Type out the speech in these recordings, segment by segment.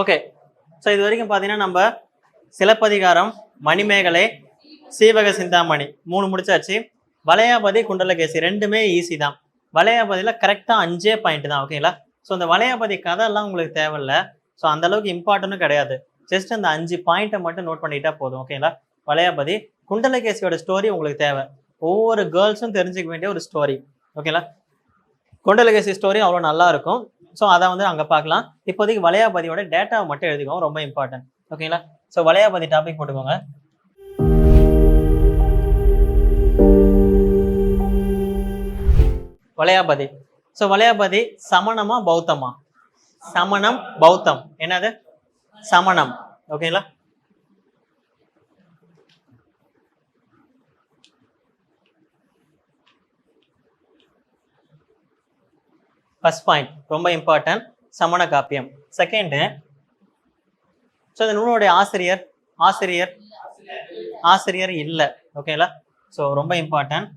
Okay so இது வரைக்கும் பார்த்தீங்கன்னா நம்ம சிலப்பதிகாரம் மணிமேகலை சீவக சிந்தாமணி மூணு முடிச்சாச்சு. வளையாபதி குண்டலகேசி ரெண்டுமே ஈஸி தான். வளையாபதியில் கரெக்டாக அஞ்சே பாயிண்ட் தான் ஓகேங்களா ஸோ இந்த வளையாபதி கதையெல்லாம் உங்களுக்கு தேவையில்ல. ஸோ அந்த அளவுக்கு இம்பார்ட்டன்ட்டும் கிடையாது. ஜஸ்ட் அந்த அஞ்சு பாயிண்ட்டை மட்டும் நோட் பண்ணிட்டா போதும் ஓகேங்களா வளையாபதி குண்டலகேசியோட ஸ்டோரி உங்களுக்கு தேவை. ஒவ்வொரு கேர்ள்ஸும் தெரிஞ்சுக்க வேண்டிய ஒரு ஸ்டோரி ஓகேங்களா குண்டலகேசி ஸ்டோரி அவ்வளோ நல்லா இருக்கும். ஸோ அதை வந்து அங்கே பார்க்கலாம் இப்போதைக்கு வளையாபதியோட டேட்டாவை மட்டும் எழுதிக்கோங்க. ரொம்ப இம்பார்ட்டன்ட் ஓகேங்களா ஸோ வளையாபதி டாபிக் போட்டுக்கோங்க. வளையாபதி. ஸோ வளையாபதி சமணமா பௌத்தமா? சமணம் பௌத்தம். என்னது? சமணம். ஓகேங்களா ஃபர்ஸ்ட் பாயிண்ட் ரொம்ப இம்பார்ட்டன்ட் சமண காப்பியம். செகண்டு ஸோ இந்த நூலோடைய ஆசிரியர் ஆசிரியர் ஆசிரியர் இல்லை. ஓகேங்களா ஸோ ரொம்ப இம்பார்ட்டன்ட்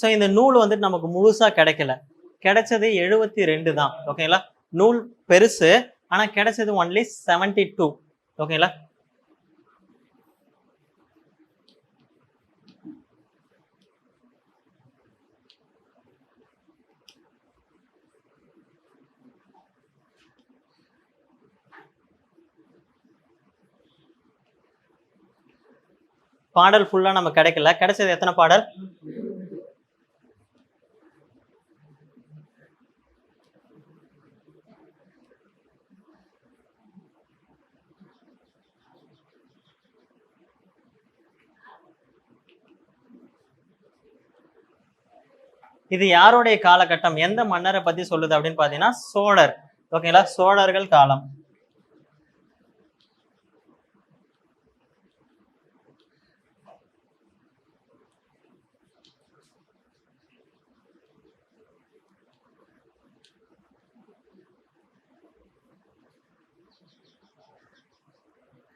ஸோ இந்த நூல் வந்துட்டு நமக்கு முழுசா கிடைக்கல. கிடைச்சது எழுபத்தி ரெண்டு தான். ஓகேங்களா நூல் பெருசு ஆனா கிடைச்சது ஒன்லி செவன்டி டூ ஓகேங்களா பாடல் ஃபுல்லா நம்ம கிடைக்கல. கிடைச்சது எத்தனை பாடல்? இது யாருடைய காலகட்டம்? எந்த மன்னரை பத்தி சொல்லுது அப்படின்னு பாத்தீங்கன்னா சோழர். ஓகேங்களா? சோழர்கள் காலம்.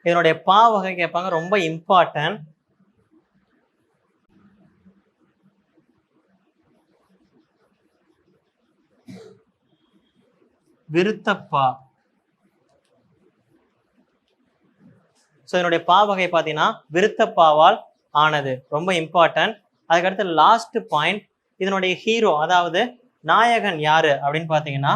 இதனுடைய பா வகை கேட்பாங்க ரொம்ப இம்பார்ட்டன்ட் விருத்தப்பா. ஸோ இதனுடைய பா வகை பார்த்தீங்கன்னா விருத்தப்பாவால் ஆனது. ரொம்ப இம்பார்ட்டன்ட் அதுக்கடுத்து லாஸ்ட் பாயிண்ட் இதனுடைய ஹீரோ அதாவது நாயகன் யாரு அப்படின்னு பார்த்தீங்கன்னா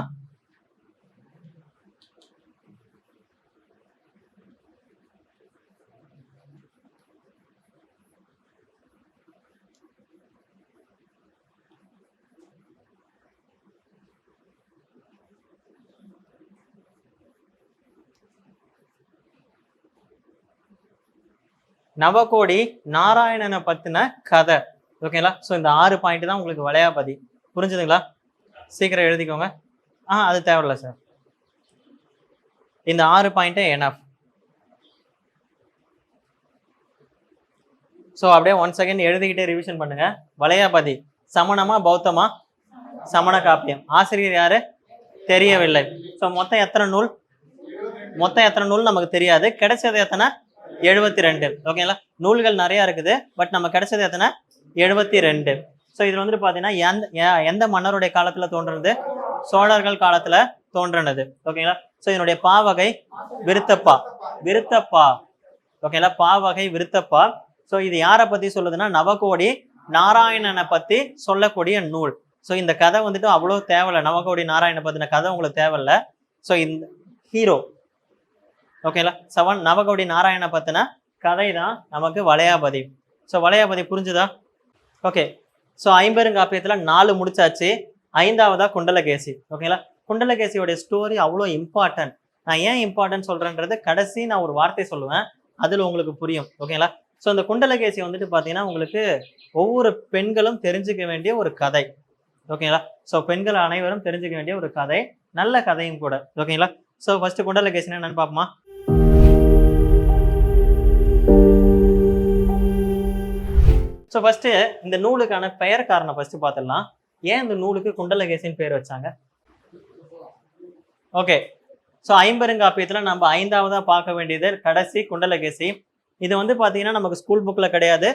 நவகோடி நாராயணனை பத்தின கதை. ஓகேங்களா ஸோ இந்த ஆறு பாயிண்ட் தான் உங்களுக்கு வளையாபதி புரிஞ்சுதுங்களா? சீக்கிரம் எழுதிக்கோங்க. ஆ அது தேவையில்ல சார் இந்த ஆறு பாயிண்ட்டே எனஃப் ஸோ அப்படியே ஒன் செகண்ட் எழுதிக்கிட்டே ரிவிஷன் பண்ணுங்க. வளையாபதி சமணமா பௌத்தமா? சமண காப்பியம். ஆசிரியர் யாரு? தெரியவில்லை. ஸோ மொத்தம் எத்தனை நூல்? மொத்தம் எத்தனை நூல் நமக்கு தெரியாது. கிடைச்சது எத்தனை? எழுபத்தி ரெண்டு ஓகேங்களா நூல்கள் நிறைய இருக்குது பட் நம்ம கிடைச்சது எத்தனை? எழுபத்தி ரெண்டு ஸோ இது வந்துட்டு பார்த்தீங்கன்னா எந்த எந்த மன்னருடைய காலத்தில் தோன்றுனது? சோழர்கள் காலத்தில் தோன்றினது. ஓகேங்களா ஸோ இதனுடைய பாவகை விருத்தப்பா. விருத்தப்பா. ஓகேங்களா பாவகை விருத்தப்பா. ஸோ இது யாரை பற்றி சொல்லுதுன்னா நவகோடி நாராயணனை பற்றி சொல்லக்கூடிய நூல். ஸோ இந்த கதை வந்துட்டு அவ்வளோ தேவையில்ல. நவகோடி நாராயணனை பற்றின கதை உங்களுக்கு தேவையில்ல. ஸோ இந்த ஹீரோ ஓகேங்களா செவன் நவகவுடி நாராயண பற்றின கதை தான் நமக்கு வளையாபதி ஸோ வளையாபதி புரிஞ்சுதா? ஓகே ஸோ ஐம்பெருங்காப்பியத்தில் நாலு முடிச்சாச்சு. ஐந்தாவதா குண்டலகேசி. ஓகேங்களா குண்டலகேசியோடைய ஸ்டோரி அவ்வளோ இம்பார்ட்டன்ட் நான் ஏன் இம்பார்ட்டன்ட் சொல்கிறேன்றது கடைசி நான் ஒரு வார்த்தை சொல்லுவேன். அதில் உங்களுக்கு புரியும். ஓகேங்களா ஸோ இந்த குண்டலகேசி வந்துட்டு பார்த்தீங்கன்னா உங்களுக்கு ஒவ்வொரு பெண்களும் தெரிஞ்சுக்க வேண்டிய ஒரு கதை. ஓகேங்களா ஸோ பெண்கள் அனைவரும் தெரிஞ்சுக்க வேண்டிய ஒரு கதை. நல்ல கதையும் கூட. ஓகேங்களா ஸோ ஃபஸ்ட்டு குண்டலகேசினா என்னென்னு பார்ப்போமா? ஸோ ஃபஸ்ட்டு இந்த நூலுக்கான பெயர் காரணம் ஃபஸ்ட்டு பார்த்துடலாம். ஏன் இந்த நூலுக்கு குண்டலகேசின்னு பேர் வச்சாங்க? ஓகே ஸோ ஐம்பெருங்காப்பியத்தில் நம்ம ஐந்தாவதாக பார்க்க வேண்டியது கடைசி குண்டலகேசி. இது வந்து பார்த்தீங்கன்னா நமக்கு ஸ்கூல் புக்கில் கிடையாது.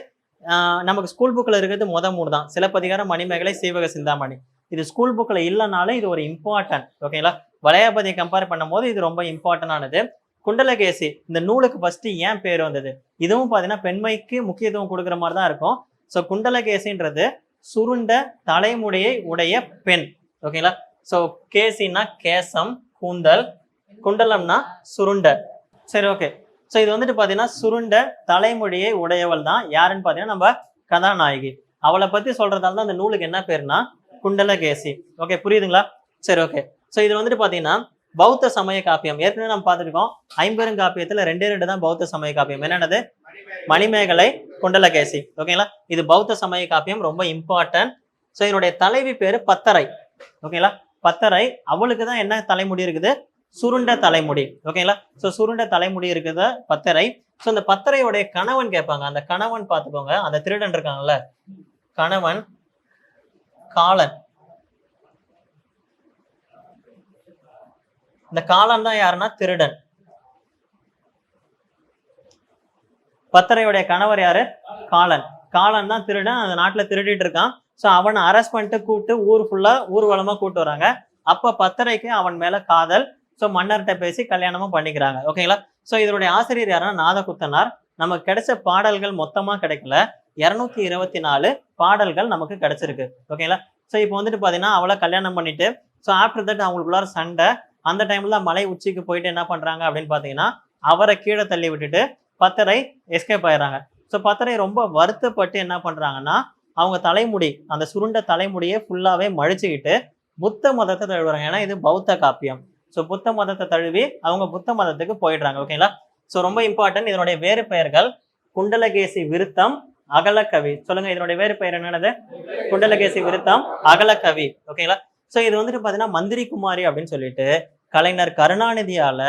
நமக்கு ஸ்கூல் புக்கில் இருக்கிறது முத மூணு தான் சிலப்பதிகாரம் மணிமேகலை சீவக சிந்தாமணி. இது ஸ்கூல் புக்கில் இல்லைனாலும் இது ஒரு இம்பார்ட்டன்ட் ஓகேங்களா வளையாபதியை கம்பேர் பண்ணும்போது இது ரொம்ப இம்பார்ட்டன்ட் ஆனது. குண்டலகேசி இந்த நூலுக்கு ஃபஸ்ட்டு ஏன் பேர் வந்தது? இதுவும் பார்த்தீங்கன்னா பெண்மைக்கு முக்கியத்துவம் கொடுக்குற மாதிரி தான் இருக்கும். ஸோ குண்டலகேசின்றது சுருண்ட தலைமுடியை உடைய பெண். ஓகேங்களா ஸோ கேசின்னா கேசம் கூந்தல். குண்டலம்னா சுருண்ட. சரி ஓகே ஸோ இது வந்துட்டு பார்த்தீங்கன்னா சுருண்ட தலைமொழியை உடையவள் தான். யாருன்னு பார்த்தீங்கன்னா நம்ம கதாநாயகி. அவளை பற்றி சொல்கிறதால தான் அந்த நூலுக்கு என்ன பேருனா குண்டலகேசி. ஓகே புரியுதுங்களா? சரி ஓகே ஸோ இது வந்துட்டு பார்த்தீங்கன்னா பௌத்த சமய காப்பியம். ஏற்கனவே நம்ம பார்த்துருக்கோம். ஐம்பெரும் காப்பியத்தில் ரெண்டே ரெண்டு தான் பௌத்த சமய காப்பியம். என்னென்னது? மணிமேகலை குண்டலகேசி. ஓகேங்களா? இது பௌத்த சமய காப்பியம் ரொம்ப இம்பார்ட்டன்ட் ஸோ இதனுடைய தலைவி பேர் பத்தரை. ஓகேங்களா? பத்தரை அவளுக்கு தான் என்ன தலைமுடி இருக்குது? சுருண்ட தலைமுடி. ஓகேங்களா? ஸோ சுருண்ட தலைமுடி இருக்குது பத்தரை. ஸோ இந்த பத்தரையோடைய கணவன் கேட்பாங்க. அந்த கணவன் பார்த்துக்கோங்க. அந்த திருடன் இருக்காங்கல்ல? கணவன் காலன். இந்த காலன் தான் யாருன்னா? திருடன். பத்தரையுடைய கணவர் யாரு? காலன். காலன் தான் திருடன் அந்த நாட்டுல திருடிட்டு இருக்கான். ஸோ அவனை அரெஸ்ட் பண்ணிட்டு கூப்பிட்டு ஊர் ஃபுல்லா ஊர்வலமா கூப்பிட்டு வராங்க. அப்ப பத்தரைக்கு அவன் மேல காதல். ஸோ மன்னர்கிட்ட பேசி கல்யாணமும் பண்ணிக்கிறாங்க. ஓகேங்களா ஸோ இதனுடைய ஆசிரியர் யாருன்னா நாதகுத்தனார். நமக்கு கிடைச்ச பாடல்கள் மொத்தமா கிடைக்கல. இருநூத்தி இருபத்தி நாலு பாடல்கள் நமக்கு கிடைச்சிருக்கு. ஓகேங்களா ஸோ இப்போ வந்துட்டு பாத்தீங்கன்னா அவளை கல்யாணம் பண்ணிட்டு ஸோ ஆஃப்டர் தட் அவங்களுக்குள்ளார சண்டை. அந்த டைம்ல மலை உச்சிக்கு போயிட்டு என்ன பண்றாங்க அப்படின்னு பாத்தீங்கன்னா அவரை கீழே தள்ளி விட்டுட்டு பத்தரை எஸ்கேப் ஆயிடுறாங்க. ஸோ பத்தரை ரொம்ப வருத்தப்பட்டு என்ன பண்ணுறாங்கன்னா அவங்க தலைமுடி அந்த சுருண்ட தலைமுடியை ஃபுல்லாகவே மழிச்சுக்கிட்டு புத்த மதத்தை தழுவுறாங்க. ஏன்னா இது பௌத்த காப்பியம். ஸோ புத்த மதத்தை தழுவி அவங்க புத்த மதத்துக்கு போயிடுறாங்க. ஓகேங்களா ஸோ ரொம்ப இம்பார்ட்டன்ட் இதனுடைய வேறு பெயர்கள் குண்டலகேசி விருத்தம் அகலக்கவி சொல்லுங்க இதனுடைய வேறு பெயர் என்னது? குண்டலகேசி விருத்தம் அகலக்கவி ஓகேங்களா ஸோ இது வந்துட்டு பார்த்தீங்கன்னா மந்திரி குமாரி அப்படின்னு சொல்லிட்டு கலைஞர் கருணாநிதியால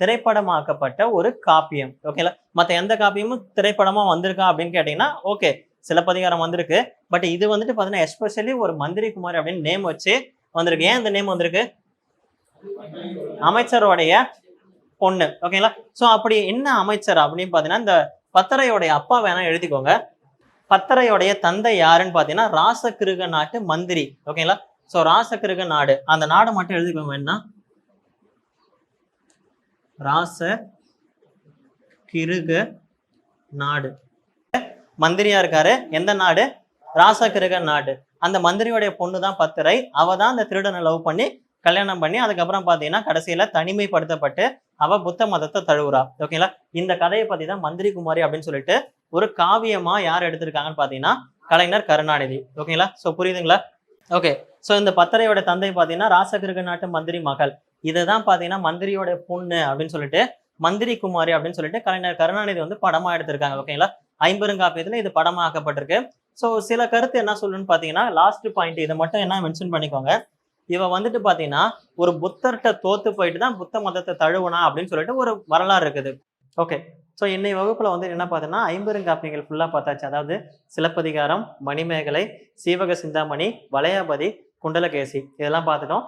திரைப்படமாக்கப்பட்ட ஒரு காப்பியம். ஓகேங்களா மற்ற எந்த காப்பியமும் திரைப்படமா வந்திருக்கா அப்படின்னு கேட்டீங்கன்னா ஓகே சிலப்பதிகாரம் வந்திருக்கு. பட் இது வந்துட்டு பார்த்தீங்கன்னா எஸ்பெஷலி ஒரு மந்திரி குமார் அப்படின்னு நேம் வச்சு வந்திருக்கு. ஏன் இந்த நேம் வந்திருக்கு? அமைச்சருடைய பொண்ணு. ஓகேங்களா ஸோ அப்படி என்ன அமைச்சர் அப்படின்னு பார்த்தீங்கன்னா இந்த பத்தரையோடைய அப்பா வேணா எழுதிக்கோங்க. பத்தரையோடைய தந்தை யாருன்னு பார்த்தீங்கன்னா ராசகிருக நாட்டு மந்திரி. ஓகேங்களா ஸோ ராசகிருக நாடு. அந்த நாடை மட்டும் எழுதிக்கோங்க என்ன ராச கிருக நாடு. மந்திரியா இருக்காரு. எந்த நாடு? ராசகிருக நாடு. அந்த மந்திரியோடைய பொண்ணு தான் பத்திரை. அவ தான் அந்த திருடனை லவ் பண்ணி கல்யாணம் பண்ணி அதுக்கப்புறம் பார்த்தீங்கன்னா கடைசியில தனிமைப்படுத்தப்பட்டு அவ புத்த மதத்தை தழுவுறா. ஓகேங்களா இந்த கதையை பத்தி தான் மந்திரி குமாரி அப்படின்னு சொல்லிட்டு ஒரு காவியமா யார் எடுத்திருக்காங்கன்னு பாத்தீங்கன்னா கலைஞர் கருணாநிதி. ஓகேங்களா சோ புரியுதுங்களா? ஓகே ஸோ இந்த பத்திரையோட தந்தை பார்த்தீங்கன்னா ராசகிருக நாட்டு மந்திரி மகள். இதை தான் பார்த்தீங்கன்னா மந்திரியோட பொண்ணு அப்படின்னு சொல்லிட்டு மந்திரி குமாரி அப்படின்னு சொல்லிட்டு கலைஞர் கருணாநிதி வந்து படமா எடுத்திருக்காங்க ஓகேங்களா ஐம்பெருங்காப்பியத்தில் இது படமா ஆக்கப்பட்டிருக்கு ஸோ சில கருத்து என்ன சொல்லுன்னு பார்த்தீங்கன்னா லாஸ்ட் பாயிண்ட் இதை மட்டும் என்ன மென்ஷன் பண்ணிக்கோங்க. இவ வந்துட்டு பார்த்தீங்கன்னா ஒரு புத்தர்கிட்ட தோத்து போயிட்டு தான் புத்த மதத்தை தழுவுனா அப்படின்னு சொல்லிட்டு ஒரு வரலாறு இருக்குது. ஓகே ஸோ இன்னை வகுப்பில் வந்து என்ன பார்த்தீங்கன்னா ஐம்பெருங்காப்பியங்கள் ஃபுல்லாக பார்த்தாச்சு. அதாவது சிலப்பதிகாரம் மணிமேகலை சீவக சிந்தாமணி வளையாபதி குண்டலகேசி. இதெல்லாம் பார்த்துட்டோம்.